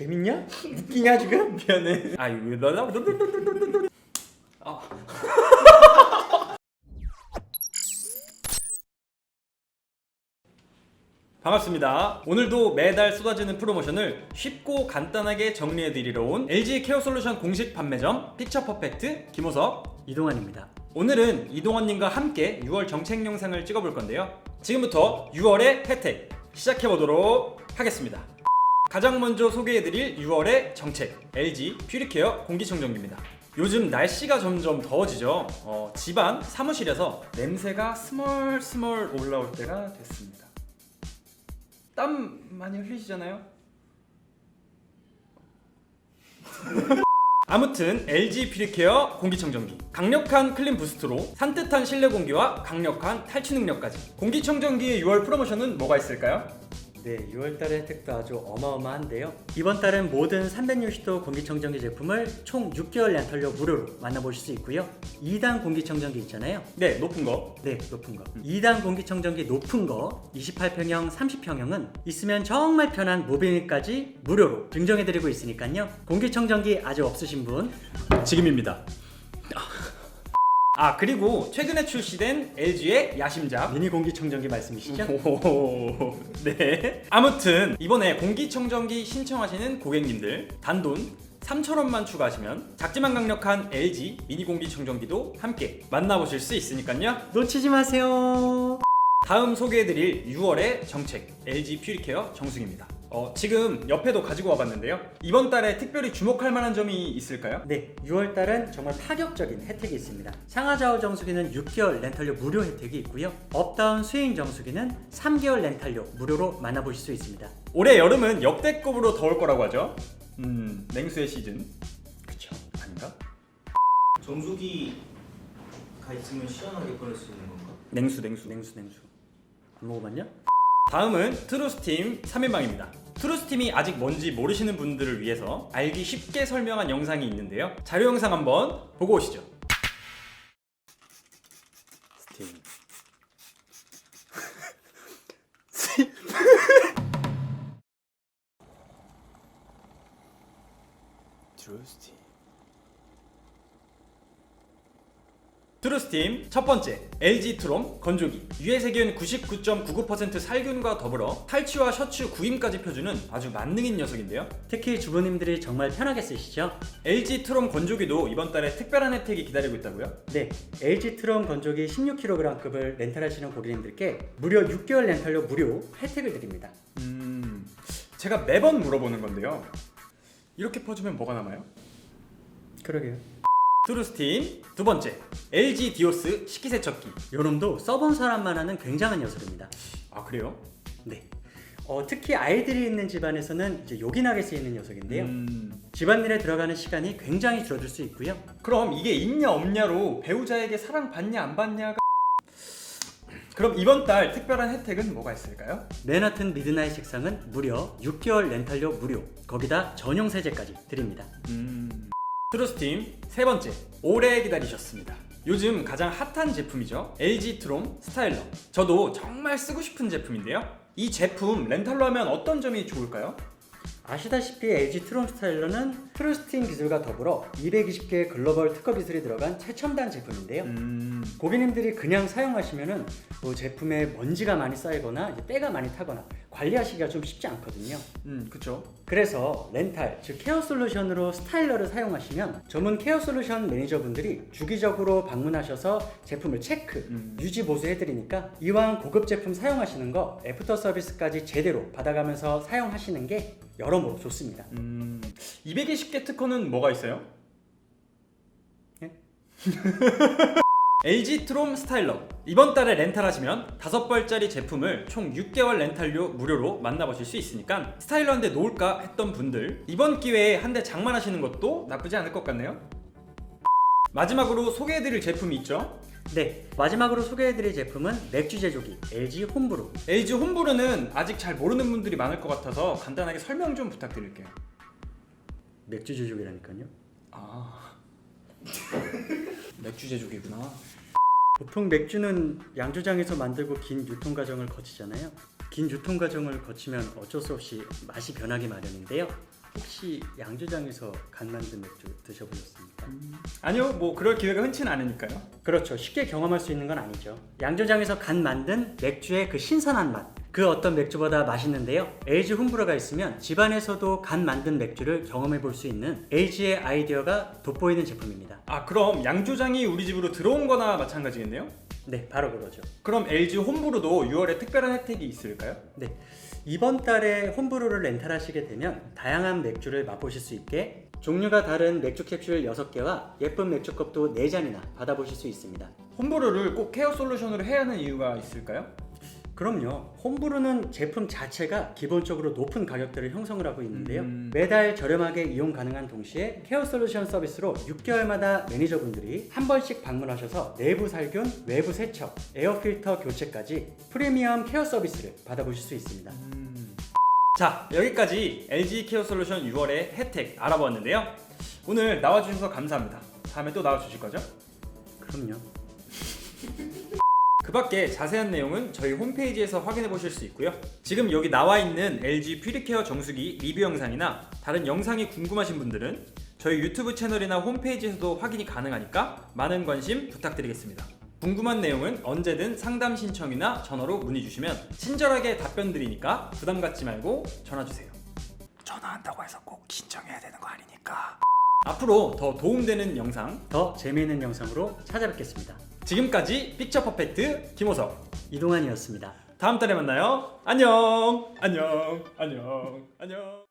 재밌냐? 웃기냐 지금? 미안해. 아 이거 너나 아. 반갑습니다. 오늘도 매달 쏟아지는 프로모션을 쉽고 간단하게 정리해드리러 온 LG 케어 솔루션 공식 판매점 픽처 퍼펙트 김호석. 이동환입니다. 오늘은 이동원님과 함께 6월 정책 영상을 찍어볼 건데요. 지금부터 6월의 혜택 시작해보도록 하겠습니다. 가장 먼저 소개해드릴 6월의 정책 LG 퓨리케어 공기청정기입니다. 요즘 날씨가 점점 더워지죠. 어, 집안 사무실에서 냄새가 스멀스멀 올라올 때가 됐습니다. 땀 많이 흘리시잖아요. 아무튼 LG 퓨리케어 공기청정기 강력한 클린 부스트로 산뜻한 실내 공기와 강력한 탈취 능력까지 공기청정기의 6월 프로모션은 뭐가 있을까요? 네, 6월달의 혜택도 아주 어마어마한데요. 이번 달은 모든 360도 공기청정기 제품을 총 6개월 렌탈료 무료로 만나보실 수 있고요. 2단 공기청정기 있잖아요. 네 높은 거 네, 높은 거. 2단 공기청정기 높은 거 28평형, 30평형은 있으면 정말 편한 모빌까지 무료로 증정해드리고 있으니까요. 공기청정기 아직 없으신 분 지금입니다 아 그리고 최근에 출시된 LG의 야심작 미니 공기청정기 말씀이시죠? 오, 네. 아무튼 이번에 공기청정기 신청하시는 고객님들 단돈 3,000원만 추가하시면 작지만 강력한 LG 미니 공기청정기도 함께 만나보실 수 있으니까요. 놓치지 마세요. 다음 소개해드릴 6월의 정책 LG 퓨리케어 정수기입니다. 어, 지금 옆에도 가지고 와봤는데요. 이번 달에 특별히 주목할 만한 점이 있을까요? 네, 6월달은 정말 파격적인 혜택이 있습니다. 상하좌우 정수기는 6개월 렌탈료 무료 혜택이 있고요. 업다운 스윙 정수기는 3개월 렌탈료 무료로 만나보실 수 있습니다. 올해 여름은 역대급으로 더울 거라고 하죠. 음, 냉수의 시즌. 그쵸? 아닌가? 정수기가 있으면 시원하게 꺼낼 수 있는 건가? 냉수, 냉수. 냉수 냉수. 안 먹어봤냐? 다음은 트루스팀 3인방입니다. 트루스팀이 아직 뭔지 모르시는 분들을 위해서 알기 쉽게 설명한 영상이 있는데요. 자료 영상 한번 보고 오시죠. 스팀. 트루스팀. 트루스팀 첫 번째 LG 트롬 건조기 유해 세균 99.99% 살균과 더불어 탈취와 셔츠 구임까지 펴주는 아주 만능인 녀석인데요. 특히 주부님들이 정말 편하게 쓰시죠? LG 트롬 건조기도 이번 달에 특별한 혜택이 기다리고 있다고요? 네, LG 트럼 건조기 16kg급을 렌탈하시는 고객님들께 무려 6개월 렌탈료 무료 혜택을 드립니다. 음, 제가 매번 물어보는 건데요. 이렇게 퍼주면 뭐가 남아요? 그러게요. 트루스팀 두 번째 LG 디오스 식기세척기. 요놈도 써본 사람만 하는 굉장한 녀석입니다. 아 그래요? 네. 어, 특히 아이들이 있는 집안에서는 이제 요긴하게 쓰이는 녀석인데요. 음, 집안일에 들어가는 시간이 굉장히 줄어들 수 있고요. 그럼 이게 있냐 없냐로 배우자에게 사랑 받냐 안 받냐가 그럼 이번 달 특별한 혜택은 뭐가 있을까요? 맨하튼 미드나잇 식상은 무려 6개월 렌탈료 무료. 거기다 전용 세제까지 드립니다. 음, 트루스팀 세 번째 오래 기다리셨습니다. 요즘 가장 핫한 제품이죠. LG 트롬 스타일러. 저도 정말 쓰고 싶은 제품인데요. 이 제품 렌탈로 하면 어떤 점이 좋을까요? 아시다시피 LG 트롬 스타일러는 트루스틴 기술과 더불어 220개의 글로벌 특허 기술이 들어간 최첨단 제품인데요. 음, 고객님들이 그냥 사용하시면은 뭐 제품에 먼지가 많이 쌓이거나 이제 때가 많이 타거나 관리하시기가 좀 쉽지 않거든요. 음, 그쵸. 그래서 렌탈, 즉 케어 솔루션으로 스타일러를 사용하시면 전문 케어 솔루션 매니저분들이 주기적으로 방문하셔서 제품을 체크, 음. 유지 보수해 드리니까 이왕 고급 제품 사용하시는 거 애프터 서비스까지 제대로 받아가면서 사용하시는 게 여러모로 좋습니다. 음, 220개 특허는 뭐가 있어요? 예? LG 트롬 스타일러 이번 달에 렌탈하시면 5벌짜리 제품을 총 6개월 렌탈료 무료로 만나보실 수 있으니까 스타일러 한 대 놓을까 했던 분들 이번 기회에 한 대 장만하시는 것도 나쁘지 않을 것 같네요 마지막으로 소개해드릴 제품이 있죠 네, 마지막으로 소개해드릴 제품은 맥주 제조기 LG 홈브루. LG 홈브루는 아직 잘 모르는 분들이 많을 것 같아서 간단하게 설명 좀 부탁드릴게요 맥주 제조기라니까요. 아 맥주 제조기구나 보통 맥주는 양조장에서 만들고 긴 유통 과정을 거치잖아요. 긴 유통 과정을 거치면 어쩔 수 없이 맛이 변하기 마련인데요. 혹시 양조장에서 간 만든 맥주 드셔보셨습니까? 아니요, 뭐 그럴 기회가 흔치는 않으니까요. 그렇죠. 쉽게 경험할 수 있는 건 아니죠. 양조장에서 간 만든 맥주의 그 신선한 맛. 그 어떤 맥주보다 맛있는데요. LG 홈브로가 있으면 집안에서도 간 만든 맥주를 경험해 볼 수 있는 LG의 아이디어가 돋보이는 제품입니다. 아 그럼 양조장이 우리 집으로 들어온 거나 마찬가지겠네요? 네, 바로 그거죠. 그럼 LG 홈브로도 6월에 특별한 혜택이 있을까요? 네. 이번 달에 홈브루를 렌탈하시게 되면 다양한 맥주를 맛보실 수 있게 종류가 다른 맥주 캡슐 6개와 예쁜 맥주컵도 4잔이나 받아보실 수 있습니다. 홈브로를 꼭 케어 솔루션으로 해야 하는 이유가 있을까요? 그럼요. 홈브루는 제품 자체가 기본적으로 높은 가격대를 형성을 하고 있는데요. 음. 매달 저렴하게 이용 가능한 동시에 케어 솔루션 서비스로 6개월마다 매니저분들이 한 번씩 방문하셔서 내부 살균, 외부 세척, 에어 필터 교체까지 프리미엄 케어 서비스를 받아보실 수 있습니다. 자 여기까지 LG 케어 솔루션 6월의 혜택 알아보았는데요. 오늘 나와주셔서 감사합니다. 다음에 또 나와주실 거죠? 그럼요. 그 밖에 자세한 내용은 저희 홈페이지에서 확인해 보실 수 있고요. 지금 여기 나와 있는 LG 퓨리케어 정수기 리뷰 영상이나 다른 영상이 궁금하신 분들은 저희 유튜브 채널이나 홈페이지에서도 확인이 가능하니까 많은 관심 부탁드리겠습니다. 궁금한 내용은 언제든 상담 신청이나 전화로 문의 주시면 친절하게 답변 드리니까 부담 갖지 말고 전화 주세요. 전화한다고 해서 꼭 신청해야 되는 거 아니니까. 앞으로 더 도움되는 영상 더 재미있는 영상으로 찾아뵙겠습니다. 지금까지 픽처 퍼펙트 김호석 이동환이었습니다. 다음 달에 만나요. 안녕. 안녕. 안녕. 안녕.